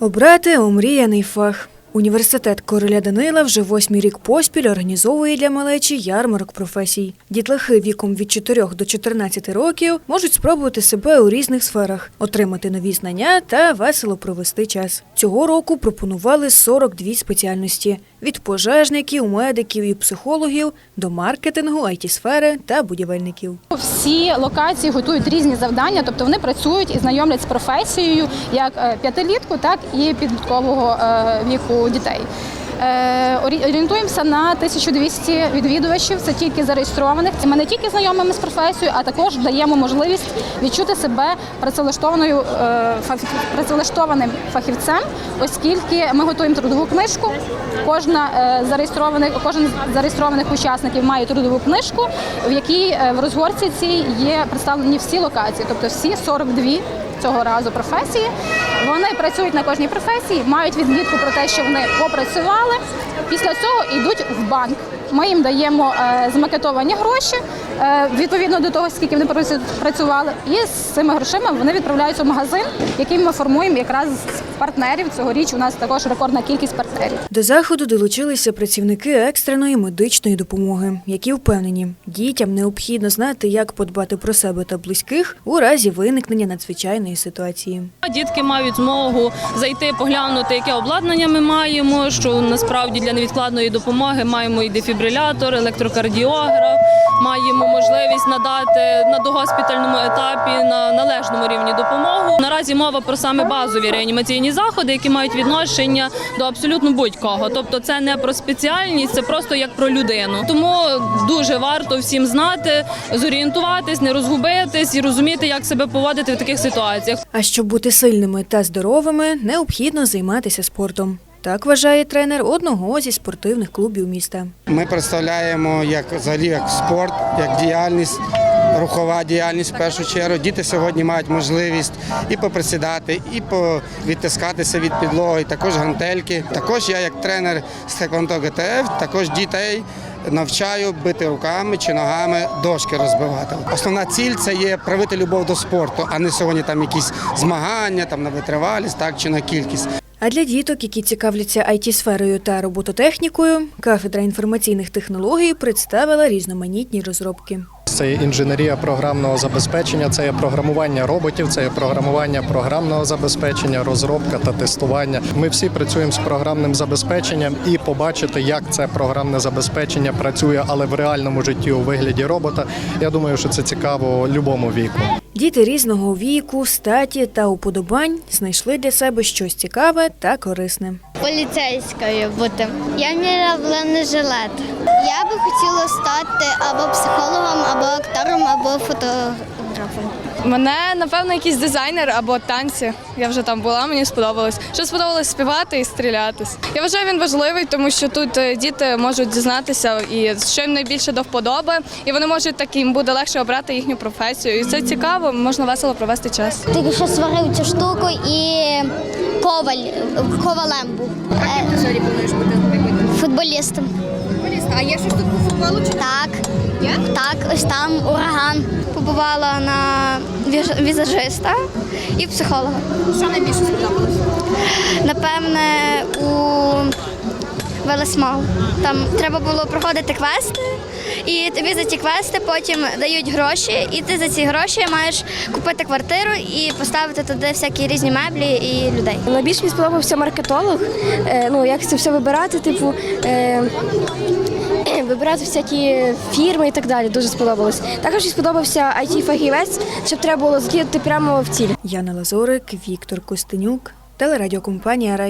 Обрати омріяний фах. Університет Короля Данила вже восьмий рік поспіль організовує для малечі ярмарок професій. Дітлахи віком від 4 до 14 років можуть спробувати себе у різних сферах, отримати нові знання та весело провести час. Цього року пропонували 42 спеціальності від пожежників, медиків і психологів до маркетингу, IT-сфери та будівельників. Всі локації готують різні завдання, тобто вони працюють і знайомлять з професією як е, п'ятилітку, так і підліткового е, дітей. Е, Орієнтуємося на 1200 відвідувачів. Це тільки зареєстрованих. Ми не тільки знайомимо з професією, а також даємо можливість відчути себе працевлаштованою е, працевлаштованим фахівцем, оскільки ми готуємо трудову книжку. Кожна е, зареєстрованих, кожен зареєстрованих учасників має трудову книжку, в якій в розгорці цій є представлені всі локації, тобто всі 42 цього разу професії. Вони працюють на кожній професії, мають відмітку про те, що вони попрацювали. Після цього йдуть в банк. Ми їм даємо е, змакетовані гроші відповідно до того, скільки вони працю- працювали. І з цими грошима вони відправляються в магазин, який ми формуємо якраз з партнерів. Цьогоріч у нас також рекордна кількість партнерів. До заходу долучилися працівники екстреної медичної допомоги, які впевнені, дітям необхідно знати, як подбати про себе та близьких у разі виникнення надзвичайної ситуації. Дітки мають змогу зайти, поглянути, яке обладнання ми маємо. Що насправді для невідкладної допомоги маємо і дефібрилятор, електрокардіограф, маємо можливість надати на догоспітальному етапі на належному рівні допомогу. Наразі мова про саме базові реанімаційні заходи, які мають відношення до абсолютно будь-кого. Тобто, це не про спеціальність, це просто як про людину. Тому дуже варто всім знати, зорієнтуватись, не розгубитись і розуміти, як себе поводити в таких ситуаціях. А щоб бути сильними та здоровими, необхідно займатися спортом. Так вважає тренер одного зі спортивних клубів міста. Ми представляємо як взагалі як спорт, як діяльність, рухова діяльність в першу чергу. Діти сьогодні мають можливість і поприсідати, і відтискатися від підлоги, також гантельки. Також я, як тренер з Теквондо ГТФ, також дітей. Навчаю бити руками чи ногами дошки розбивати. Основна ціль це є привити любов до спорту, а не сьогодні там якісь змагання, там на витривалість, так чи на кількість. А для діток, які цікавляться IT-сферою та робототехнікою, кафедра інформаційних технологій представила різноманітні розробки. Це є інженерія програмного забезпечення, це є програмування роботів, це є програмування програмного забезпечення, розробка та тестування. Ми всі працюємо з програмним забезпеченням і побачити, як це програмне забезпечення працює, але в реальному житті у вигляді робота. Я думаю, що це цікаво любому віку. Діти різного віку, статі та уподобань знайшли для себе щось цікаве та корисне. поліцейською бути. Я міряла бронежилет. Я би хотіла стати або психологом, або актором, або фотографом. Мене напевно якийсь дизайнер або танці. Я вже там була, мені сподобалось. Що сподобалось співати і стрілятись. Я вважаю, він важливий, тому що тут е, діти можуть дізнатися і що їм найбільше до вподоби, і вони можуть так їм буде легше обрати їхню професію. І це цікаво, можна весело провести час. Тільки що сварив цю штуку і коваль ковалем був. Яким ти сьогодні плануєш бути футболістом? Футболістом. А є щось тут по футболу? Так. Є? Так, ось там ураган. Побувала на візажиста і психолога. Що найбільше сподобалось? Напевне, у Велесмол. Там треба було проходити квести, і тобі за ті квести потім дають гроші, і ти за ці гроші маєш купити квартиру і поставити туди всякі різні меблі і людей. Найбільше мені сподобався маркетолог. Е, ну, як це все вибирати, типу. Е, Вибирати всякі фірми і так далі дуже сподобалось. Також мені сподобався it фахівець щоб треба було закидати прямо в ціль. Яна Лазорик, Віктор Костенюк, телерадіокомпанія Рай.